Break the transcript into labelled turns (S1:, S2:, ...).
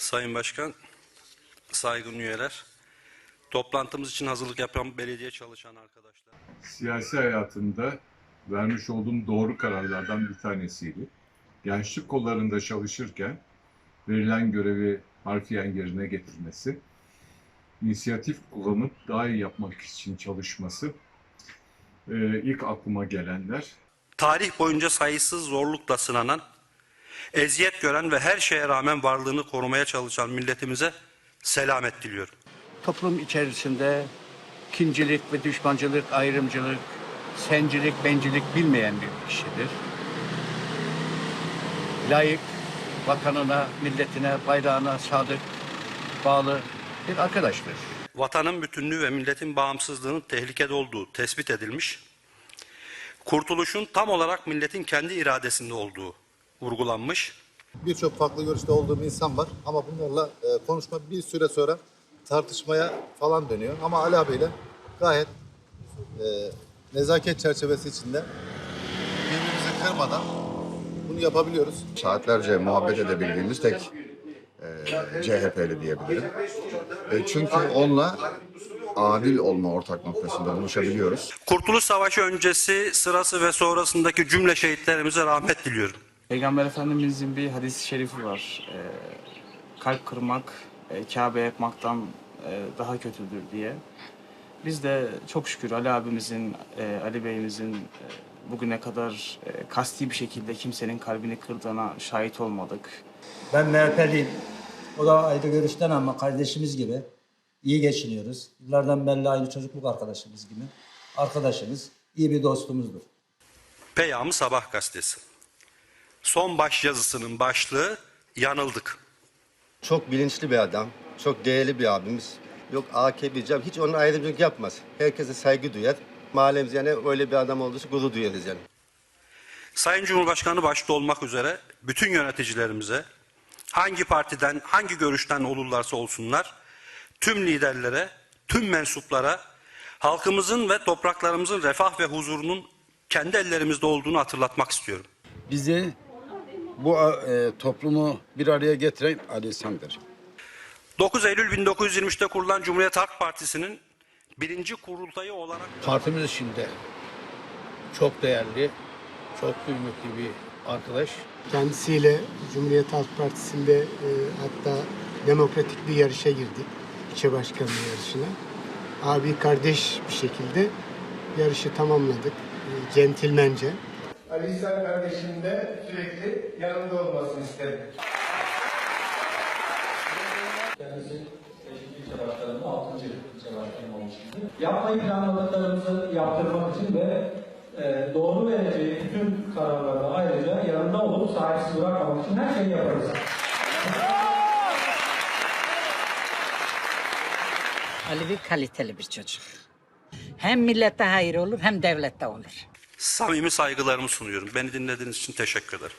S1: Sayın Başkan, saygın üyeler, toplantımız için hazırlık yapan belediye çalışan arkadaşlar.
S2: siyasi hayatında vermiş olduğum doğru kararlardan bir tanesiydi. Gençlik kollarında çalışırken verilen görevi harfiyen yerine getirmesi, inisiyatif kullanıp daha iyi yapmak için çalışması, Ee, ilk aklıma gelenler.
S1: Tarih boyunca sayısız zorlukla sınanan, eziyet gören ve her şeye rağmen varlığını korumaya çalışan milletimize selamet diliyorum.
S3: toplum içerisinde kincilik ve düşmancılık, ayrımcılık, sencilik, bencilik bilmeyen bir kişidir. Layık, vatanına, milletine, bayrağına sadık, bağlı bir arkadaştır.
S1: Vatanın bütünlüğü ve milletin bağımsızlığının tehlikede olduğu tespit edilmiş, kurtuluşun tam olarak milletin kendi iradesinde olduğu vurgulanmış,
S4: Birçok farklı görüşte olduğum insan var ama bunlarla e, konuşma bir süre sonra tartışmaya falan dönüyor. Ama Ali abiyle gayet e, nezaket çerçevesi içinde birbirimizi kırmadan bunu yapabiliyoruz.
S5: saatlerce muhabbet edebildiğimiz tek e, CHP'li diyebilirim. E, çünkü onunla adil olma ortak noktasında buluşabiliyoruz.
S1: Kurtuluş Savaşı öncesi, sırası ve sonrasındaki cümle şehitlerimize rahmet diliyorum.
S6: Peygamber Efendimizin bir hadis-i şerifi var. Ee, kalp kırmak, e, Kabe yakmaktan e, daha kötüdür diye. Biz de çok şükür Ali abimizin, e, Ali Bey'imizin e, bugüne kadar e, kasti bir şekilde kimsenin kalbini kırdığına şahit olmadık.
S7: Ben MHP'liyim. O da ayrı görüşten ama kardeşimiz gibi iyi geçiniyoruz. Yıllardan beri aynı çocukluk arkadaşımız gibi. Arkadaşımız, iyi bir dostumuzdur.
S1: Peyami Sabah gazetesi. Son baş yazısının başlığı yanıldık.
S8: Çok bilinçli bir adam, çok değerli bir abimiz. Yok AKP'ci, hiç onun ayrımcılık yapmaz. Herkese saygı duyar. Mahallemiz yani öyle bir adam olduğu için gurur duyarız yani.
S1: Sayın Cumhurbaşkanı başta olmak üzere bütün yöneticilerimize hangi partiden, hangi görüşten olurlarsa olsunlar tüm liderlere, tüm mensuplara halkımızın ve topraklarımızın refah ve huzurunun kendi ellerimizde olduğunu hatırlatmak istiyorum.
S9: bizi bu e, toplumu bir araya getiren Ali İhsan'dır.
S1: 9 Eylül 1923'te kurulan Cumhuriyet Halk Partisi'nin birinci kurultayı olarak
S10: partimiz içinde çok değerli, çok kıymetli bir arkadaş.
S11: Kendisiyle Cumhuriyet Halk Partisi'nde e, hatta demokratik bir yarışa girdik. İlçe başkanlığı yarışına. Abi kardeş bir şekilde yarışı tamamladık. E, centilmence. Ali İhsan kardeşim de sürekli yanında olmasını isterim.
S7: Kendisi 5. ilçe başkanının 6. ilçe başkanı olmuştur. Yapmayı planladıklarımızı yaptırmak için ve e, doğru vereceği bütün kararlarda ayrıca yanında olup sahipsiz bırakmamak için her şeyi yaparız.
S12: Ali bir kaliteli bir çocuk. Hem millete hayır olur hem devlette olur.
S1: Samimi saygılarımı sunuyorum. Beni dinlediğiniz için teşekkür ederim.